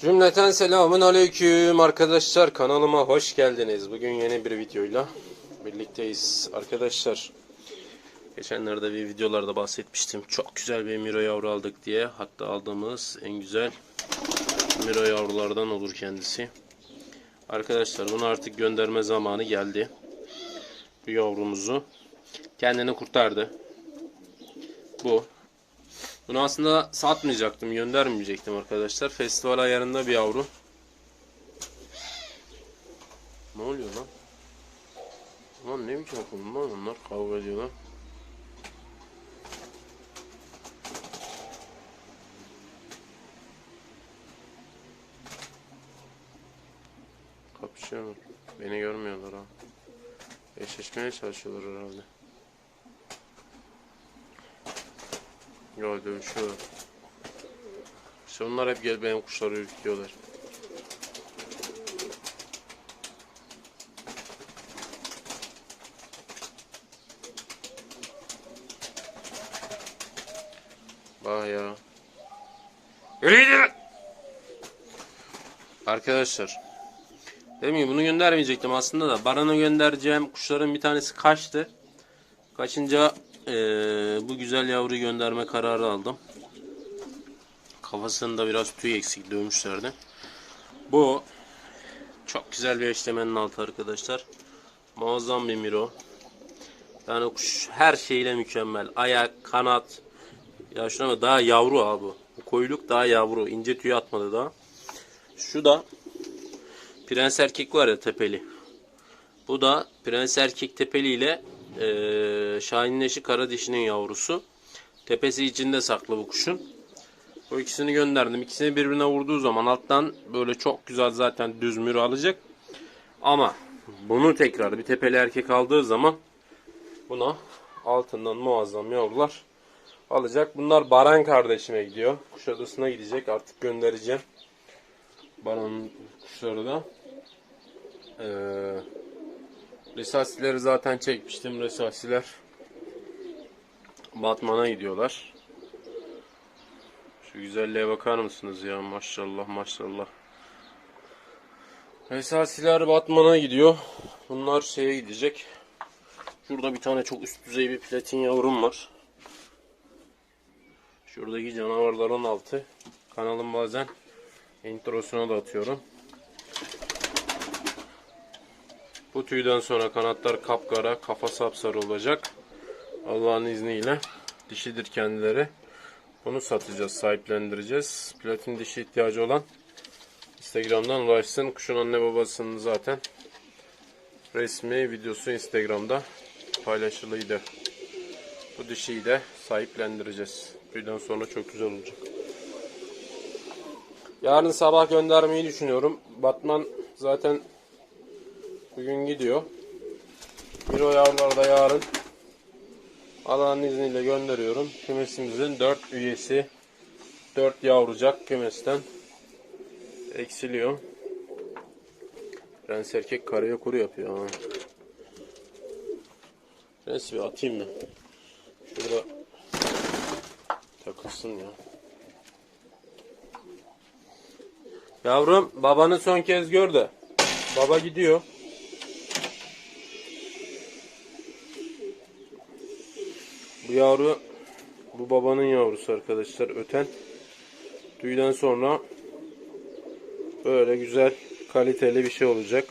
Cümleten selamun aleyküm arkadaşlar kanalıma hoş geldiniz. Bugün yeni bir videoyla birlikteyiz arkadaşlar. Geçenlerde bir videolarda bahsetmiştim. Çok güzel bir Miro yavru aldık diye. Hatta aldığımız en güzel Miro yavrulardan olur kendisi. Arkadaşlar bunu artık gönderme zamanı geldi. Bu yavrumuzu kendini kurtardı. Bu bunu aslında satmayacaktım, göndermeyecektim arkadaşlar. Festival ayarında bir yavru. Ne oluyor lan? Lan ne biçim okudun lan onlar kavga ediyorlar. Kapışıyorlar. Beni görmüyorlar ha. Eşleşmeye çalışıyorlar herhalde. Ya dövüşüyorlar. İşte onlar hep gel benim kuşları ürkütüyorlar. Bak ya. Yürü! Arkadaşlar. Dedim ki bunu göndermeyecektim aslında da. Baran'a göndereceğim kuşların bir tanesi kaçtı. Kaçınca eee, bu güzel yavruyu gönderme kararı aldım. Kafasında biraz tüy eksik dövmüşlerdi. Bu çok güzel bir eşlemenin altı arkadaşlar. Muazzam bir miro. Yani kuş her şeyle mükemmel. Ayak, kanat. Ya şuna bak daha yavru abi. koyuluk daha yavru. İnce tüy atmadı daha. Şu da prens erkek var ya tepeli. Bu da prens erkek tepeli ile eee Şahin'in eşi kara dişinin yavrusu. Tepesi içinde saklı bu kuşun. Bu ikisini gönderdim. İkisini birbirine vurduğu zaman alttan böyle çok güzel zaten düz mürü alacak. Ama bunu tekrar bir tepeli erkek aldığı zaman buna altından muazzam yavrular alacak. Bunlar Baran kardeşime gidiyor. Kuşadası'na gidecek. Artık göndereceğim. Baran'ın kuşları da. Ee, Resasileri zaten çekmiştim. Resasiler Batman'a gidiyorlar. Şu güzelliğe bakar mısınız ya? Maşallah maşallah. Resasiler Batman'a gidiyor. Bunlar şeye gidecek. Şurada bir tane çok üst düzey bir platin yavrum var. Şuradaki canavarların altı. Kanalın bazen introsuna da atıyorum. Bu tüyden sonra kanatlar kapkara, kafa sapsarı olacak. Allah'ın izniyle dişidir kendileri. Bunu satacağız, sahiplendireceğiz. Platin dişi ihtiyacı olan Instagram'dan ulaşsın. Kuşun anne babasının zaten resmi videosu Instagram'da paylaşılıydı. Bu dişiyi de sahiplendireceğiz. Tüyden sonra çok güzel olacak. Yarın sabah göndermeyi düşünüyorum. Batman zaten bugün gidiyor. Miro yavruları da yarın Allah'ın izniyle gönderiyorum. Kümesimizin 4 üyesi 4 yavrucak kümesten eksiliyor. Prens erkek karaya kuru yapıyor. Ha. Bir atayım da. Şurada takılsın ya. Yavrum babanı son kez gör de. Baba gidiyor. Bu yavru bu babanın yavrusu arkadaşlar öten. Tüyden sonra böyle güzel kaliteli bir şey olacak.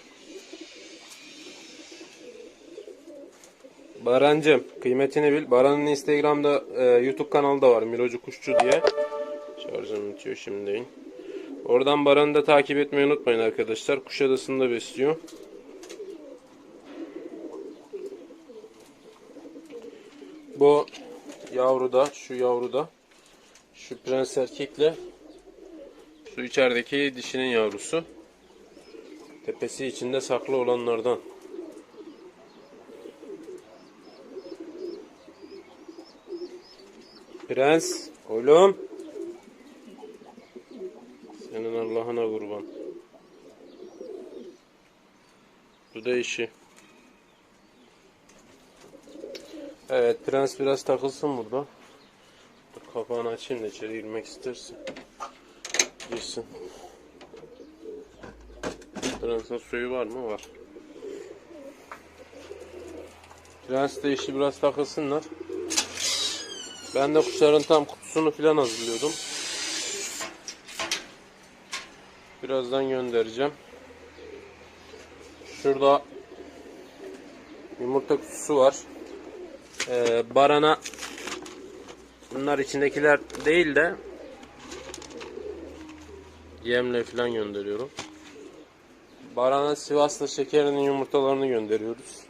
Barancım kıymetini bil. Baran'ın Instagram'da e, YouTube kanalı da var. Mirocu Kuşçu diye. Şarjım bitiyor şimdi. Oradan Baran'ı da takip etmeyi unutmayın arkadaşlar. Kuşadası'nda besliyor. Bu yavru da, şu yavru da, şu prens erkekle şu içerideki dişinin yavrusu. Tepesi içinde saklı olanlardan. Prens, oğlum. Senin Allah'ına kurban. Bu da işi. Evet prens biraz takılsın burada. Dur, kapağını açayım da içeri girmek istersin. Girsin. Prenses suyu var mı? Var. Prens de işi biraz takılsınlar. Ben de kuşların tam kutusunu falan hazırlıyordum. Birazdan göndereceğim. Şurada yumurta kutusu var. Ee, barana bunlar içindekiler değil de yemle falan gönderiyorum. Barana Sivas'ta şekerinin yumurtalarını gönderiyoruz.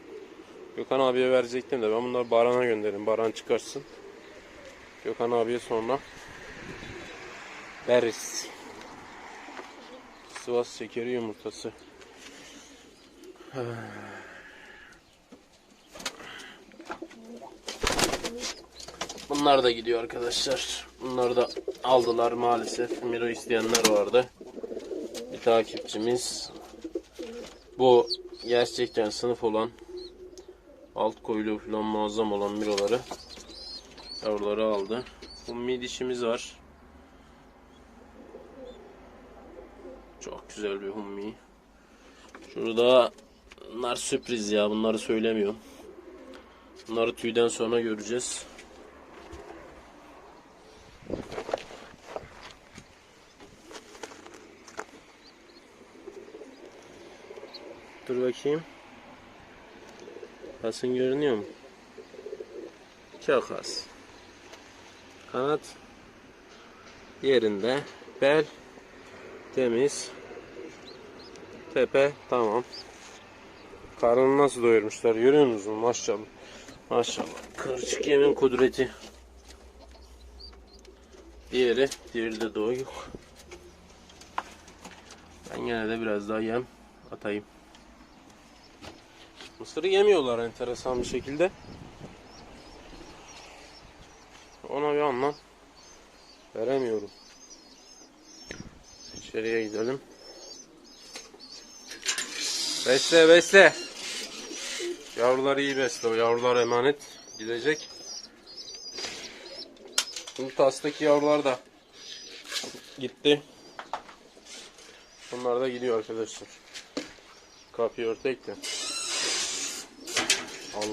Gökhan abiye verecektim de ben bunları Baran'a gönderin. Baran çıkarsın. Gökhan abiye sonra veririz. Sivas şekeri yumurtası. Bunlar da gidiyor arkadaşlar. Bunları da aldılar maalesef. Miro isteyenler vardı. Bir takipçimiz. Bu gerçekten sınıf olan alt koyulu falan muazzam olan miroları yavruları aldı. Hummi dişimiz var. Çok güzel bir hummi. Şurada bunlar sürpriz ya bunları söylemiyorum. Bunları tüyden sonra göreceğiz. Dur bakayım. Basın görünüyor mu? Çok az. Kanat yerinde. Bel temiz. Tepe tamam. Karnını nasıl doyurmuşlar görüyor musunuz? Maşallah. Maşallah. Kırçık yemin kudreti. Diğeri, diğeri de doyuk. Ben gene de biraz daha yem atayım. Mısırı yemiyorlar enteresan bir şekilde. Ona bir anlam veremiyorum. İçeriye gidelim. Besle besle. Yavrular iyi besle. O yavrular emanet. Gidecek. Bu tastaki yavrular da gitti. Bunlar da gidiyor arkadaşlar. Kapıyı örtek de.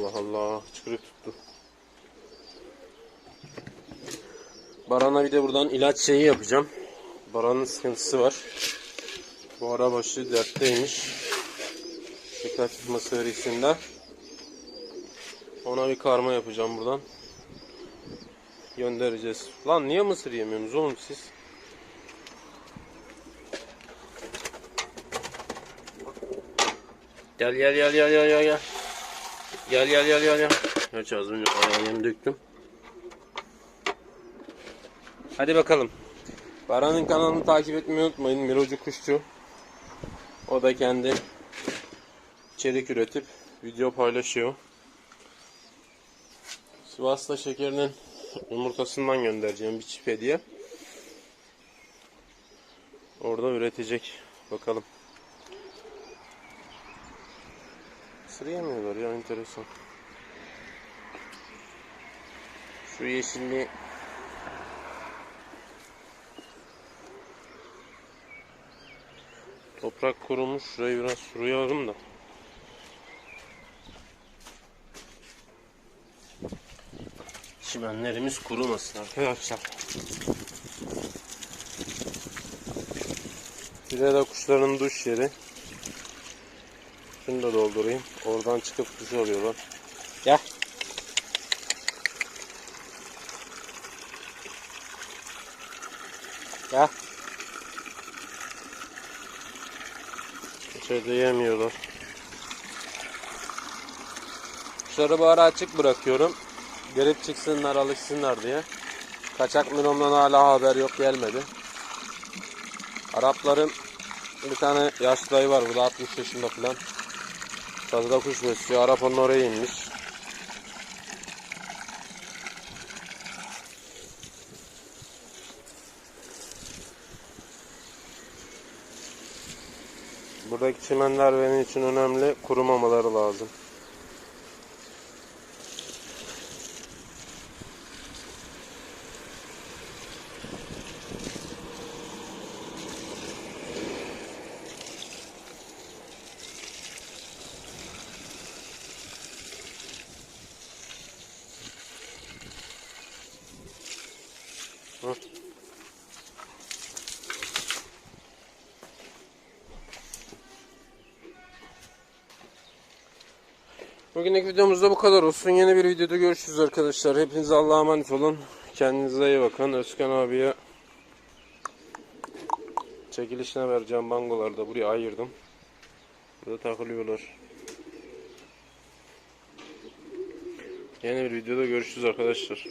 Allah Allah. Çıkırık tuttu. Baran'a bir de buradan ilaç şeyi yapacağım. Baran'ın sıkıntısı var. Bu ara başı dertteymiş. Dikkat tutması verisinden. Ona bir karma yapacağım buradan. Göndereceğiz. Lan niye mısır yemiyorsunuz oğlum siz? Gel gel gel gel gel gel gel. Gel gel gel gel. Gerçi az önce ayağımı döktüm. Hadi bakalım. Baran'ın kanalını takip etmeyi unutmayın. Mirocu Kuşçu. O da kendi içerik üretip video paylaşıyor. Sivas'ta şekerinin yumurtasından göndereceğim bir çift hediye. Orada üretecek. Bakalım. Sıra yemiyorlar ya enteresan. Şu yeşilli Toprak kurumuş. Şurayı biraz sulayalım da. Çimenlerimiz kurumasın arkadaşlar. Bir de kuşların duş yeri. Şunu da doldurayım. Oradan çıkıp duş alıyorlar. Gel. Gel. İçeride yemiyorlar. Kuşları bu ara açık bırakıyorum. Gelip çıksınlar alışsınlar diye. Kaçak minomdan hala haber yok gelmedi. Arapların bir tane yaşlı dayı var burada 60 yaşında falan. Çatıda kuş besliyor. Arap onun oraya inmiş. Buradaki çimenler benim için önemli. Kurumamaları lazım. Bugünkü videomuzda bu kadar olsun. Yeni bir videoda görüşürüz arkadaşlar. Hepinize Allah'a emanet olun. Kendinize iyi bakın. Özkan abiye çekilişine vereceğim bangolarda buraya ayırdım. Burada takılıyorlar. Yeni bir videoda görüşürüz arkadaşlar.